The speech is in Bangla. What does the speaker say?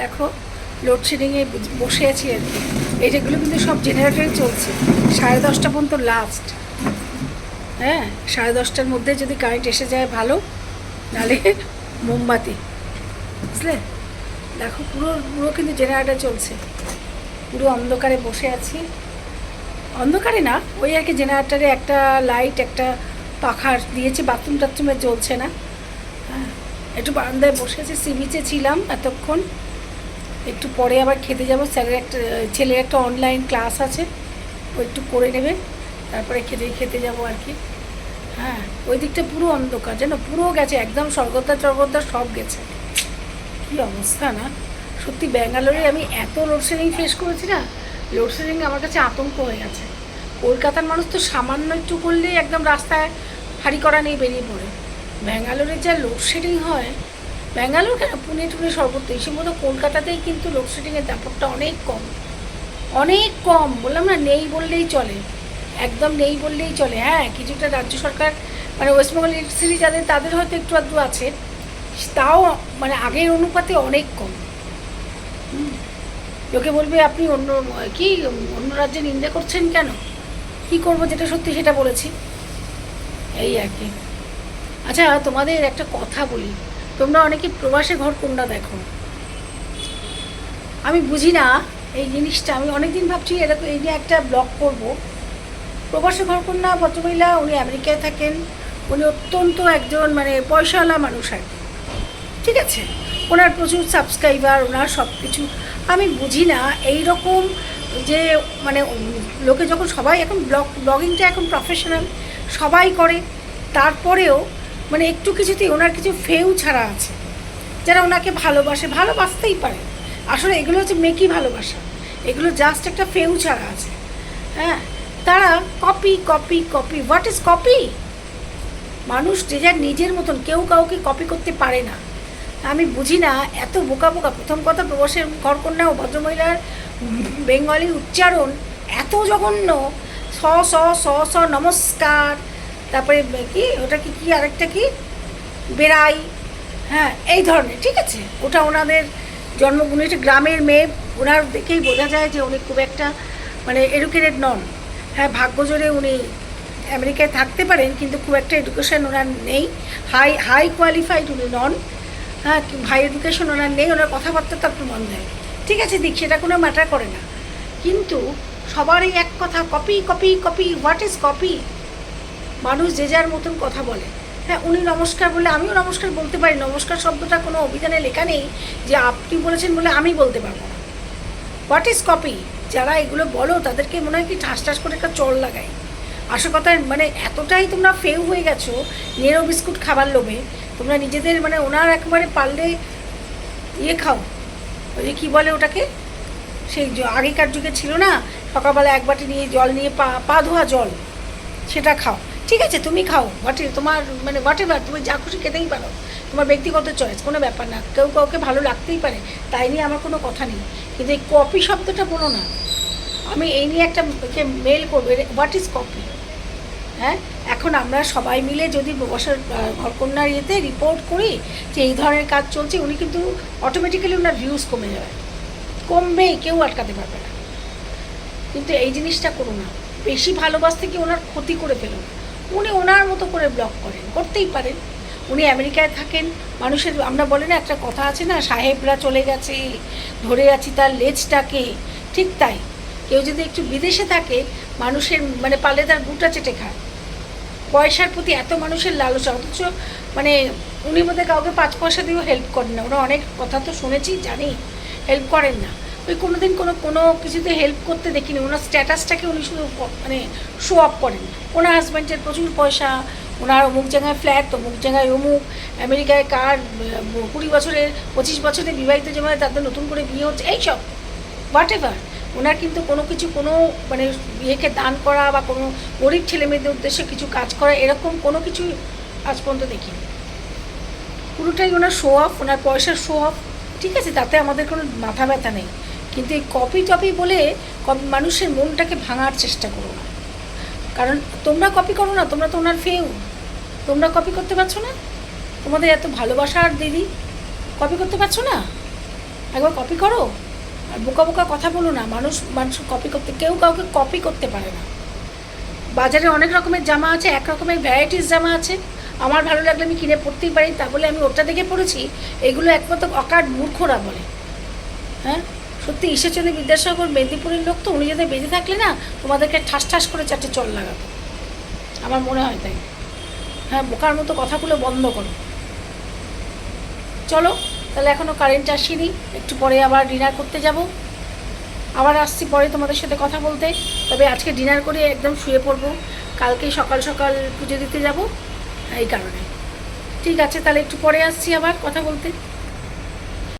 দেখো লোডশেডিংয়ে বসে আছি আর কি। এই যেগুলো কিন্তু সব জেনারেটরে চলছে। সাড়ে দশটা পর্যন্ত লাস্ট হ্যাঁ সাড়ে দশটার মধ্যে যদি কারেন্ট এসে যায় ভালো, নাহলে মোমবাতি। বুঝলে? দেখো, পুরো পুরো কিন্তু জেনারেটর চলছে। পুরো অন্ধকারে বসে আছি। অন্ধকারে না, ওই আর কি জেনারেটারে একটা লাইট একটা পাখা দিয়েছি বাথরুম টাথরুমে চলছে না। হ্যাঁ একটু বারান্দায় বসে আছি সি বিচে ছিলাম এতক্ষণ। একটু পরে আবার খেতে যাব। স্যারের একটা, ছেলের একটা অনলাইন ক্লাস আছে, ও একটু করে নেবে। তারপরে খেতে খেতে যাব আর কি। হ্যাঁ ওই দিকটা পুরো অন্ধকার যেন পুরো গেছে, একদম স্বর্গদ্বার টর্গদ্বার সব গেছে। কী অবস্থা না? সত্যি ব্যাঙ্গালোরে আমি এত লোডশেডিং ফেস করেছি না লোডশেডিং আমার কাছে আতঙ্ক হয়ে গেছে। কলকাতার মানুষ তো সামান্য একটু করলেই একদম রাস্তায় হাঁড়ি করা নিয়ে বেরিয়ে পড়ে। ব্যাঙ্গালোরে যা লোডশেডিং হয় ব্যাঙ্গালোর কেন? পুনে টুনে সর্বত্র এই সম্ভবত কলকাতাতেই কিন্তু লোডশেডিংয়ের ব্যাপারটা অনেক কম। অনেক কম, বললাম না, নেই বললেই চলে। একদম নেই বললেই চলে। হ্যাঁ কিছুটা রাজ্য সরকার মানে ওয়েস্টবেঙ্গল ইলেকট্রিসিটি যাদের, তাদের হয়তো একটু আধটু আছে। তাও মানে আগের অনুপাতে অনেক কম। লোকে বলবে, আপনি অন্য, কি, অন্য রাজ্যে নিন্দা করছেন কেন? কি করব যেটা সত্যি সেটা বলেছি। এই আর কি। আচ্ছা তোমাদের একটা কথা বলি। তোমরা অনেকে প্রবাসে ঘর কোনটা দেখো? আমি বুঝি না এই জিনিসটা। আমি অনেকদিন ভাবছি এরকম এই নিয়ে একটা ব্লগ করব। প্রবাসী ঘরকন্যা ভদ্রমহিলা, উনি আমেরিকায় থাকেন। উনি অত্যন্ত একজন মানে পয়সাওয়ালা মানুষ আর ঠিক আছে? ওনার প্রচুর সাবস্ক্রাইবার ওনার সব কিছু আমি বুঝি না এই রকম যে মানে লোকে যখন সবাই এখন ব্লগ ব্লগিংটা এখন প্রফেশনাল সবাই করে। তারপরেও মানে একটু কিছুতেই ওনার কিছু ফেউ ছাড়া আছে। যারা ওনাকে ভালোবাসে, ভালোবাসতেই পারে। আসলে এগুলো হচ্ছে মেকি ভালোবাসা। এগুলো জাস্ট একটা ফেউ ছাড়া আছে। হ্যাঁ তারা copy copy copy what is copy মানুষ যে যার নিজের মতন, কেউ কাউকে কপি করতে পারে না। আমি বুঝি না, এত বোকা বোকা। প্রথম কথা প্রবাসের ঘরকন্যা ও ভদ্রমহিলার বেঙ্গলি উচ্চারণ এত জঘন্য। স স স স নমস্কার। তারপরে কি? ওটা কি কি আরেকটা কি? বেড়াই হ্যাঁ এই ধরনের, ঠিক আছে? ওটা ওনাদের জন্মভূমি একটা গ্রামের মেয়ে, ওনার দেখেই বোঝা যায় যে উনি খুব একটা মানে এডুকেটেড নন। হ্যাঁ ভাগ্যজোরে উনি আমেরিকায় থাকতে পারেন, কিন্তু খুব একটা এডুকেশন ওনার নেই। হাই হাই কোয়ালিফাইড উনি নন। হ্যাঁ হাই এডুকেশন ওনার নেই, ওনার কথাবার্তা তো একটু মন দেয়। ঠিক আছে, দিক, সেটা কোনো ম্যাটার করে না। কিন্তু সবারই এক কথা copy copy copy what is copy মানুষ যে যার মতন কথা বলে। হ্যাঁ উনি নমস্কার বলে আমিও নমস্কার বলতে পারি। নমস্কার শব্দটা কোনো অভিধানে লেখা নেই যে আপনি বলেছেন বলে আমি বলতে পারব না। হোয়াট ইজ কপি যারা এগুলো বলো, তাদেরকে মনে হয় কি ঠাস ঠাস করে একটা চল লাগায়। আসল কথা মানে এতটাই তোমরা ফেউ হয়ে গেছো নেরো বিস্কুট খাবার লোভে, তোমরা নিজেদের মানে ওনার একেবারে পারলে ইয়ে খাও। ওই যে কী বলে ওটাকে? সেই আগেকার যুগে ছিল না, সকালবেলা এক বাটি নিয়ে জল নিয়ে পা পা ধোয়া জল, সেটা খাও। ঠিক আছে, তুমি খাও। হোয়াট তোমার মানে হোয়াট এভার তুমি যা খুশি খেতেই পারো। তোমার ব্যক্তিগত চয়েস কোনো ব্যাপার না। কেউ কাউকে ভালো লাগতেই পারে, তাই নিয়ে আমার কোনো কথা নেই। কিন্তু এই কপি শব্দটা বলো না। আমি এই নিয়ে একটা মেল করব হোয়াট ইজ কপি হ্যাঁ? এখন আমরা সবাই মিলে যদি বসার ঘরকন্যার ইয়েতে রিপোর্ট করি যে এই ধরনের কাজ চলছে, উনি কিন্তু অটোমেটিক্যালি ওনার ভিউজ কমে যাবে। কমবেই কেউ আটকাতে পারবে না। কিন্তু এই জিনিসটা করো না। বেশি ভালোবাসতে কি ওনার ক্ষতি করে ফেলো উনি ওনার মতো করে ব্লগ করেন, করতেই পারেন। উনি আমেরিকায় থাকেন, মানুষের, আমরা বলে না, একটা কথা আছে না, সাহেবরা চলে গেছে, ধরে আছি তার লেজটাকে, ঠিক তাই। কেউ যদি একটু বিদেশে থাকে, মানুষের মানে পালে তার গুটা চেটে খায়। পয়সার প্রতি এত মানুষের লালসা, অথচ মানে উনি মধ্যে কাউকে পাঁচ পয়সা দিয়েও হেল্প করেন না। ওরা অনেক কথা তো শুনেছি, জানি হেল্প করেন না। ওই কোনো দিন কোনো কোনো কিছুতে হেল্প করতে দেখিনি। ওনার স্ট্যাটাসটাকে উনি শুধু মানে শো আপ করেন। ওনার হাজব্যান্ডের প্রচুর পয়সা, ওনার অমুক জায়গায় ফ্ল্যাট অমুক জায়গায় অমুক, আমেরিকায় কার কুড়ি বছরের পঁচিশ বছরের বিবাহিত যেমন তাদের নতুন করে বিয়ে হচ্ছে এইসব হোয়াট এভার ওনার কিন্তু কোনো কিছু, কোনো মানে ইয়েকে দান করা বা কোনো গরিব ছেলে মেয়েদের উদ্দেশ্যে কিছু কাজ করা, এরকম কোনো কিছু আজ পর্যন্ত দেখিনি। পুরোটাই ওনার শো অফ ওনার পয়সার শো অফ ঠিক আছে, তাতে আমাদের কোনো মাথা ব্যথা নেই। কিন্তু এই কপি টপি বলে মানুষের মনটাকে ভাঙার চেষ্টা করো না। কারণ তোমরা কপি করো না, তোমরা তো ওনার ফেউ। তোমরা কপি করতে পারছ না? তোমাদের এত ভালোবাসার দিদি কপি করতে পারছ না? একবার কপি করো। আর বোকা বোকা কথা বলো না, মানুষ মানুষ কপি করতে, কেউ কাউকে কপি করতে পারে না। বাজারে অনেক রকমের জামা আছে, এক রকমের ভ্যারাইটিস জামা আছে। আমার ভালো লাগলে আমি কিনে পড়তেই পারি, তা বলে আমি ওটা দেখে পড়েছি, এগুলো একমাত্র অকাট মূর্খরা বলে। হ্যাঁ? সত্যি ঈশ্বরচন্দ্র বিদ্যাসাগর, মেদিনীপুরের লোক তো, উনি যদি বেঁচে থাকলে না, তোমাদেরকে ঠাস ঠাস করে চারটে চল লাগাতো আমার মনে হয় তাই। হ্যাঁ বোকার মতো কথাগুলো বন্ধ করো। চলো, তাহলে এখনও কারেন্ট আসেনি, একটু পরে আবার ডিনার করতে যাব। আবার আসছি পরে তোমাদের সাথে কথা বলতে, তবে আজকে ডিনার করে একদম শুয়ে পড়ব। কালকে সকাল সকাল পুজো দিতে যাব, এই কারণে। ঠিক আছে, তাহলে একটু পরে আসছি আবার কথা বলতে।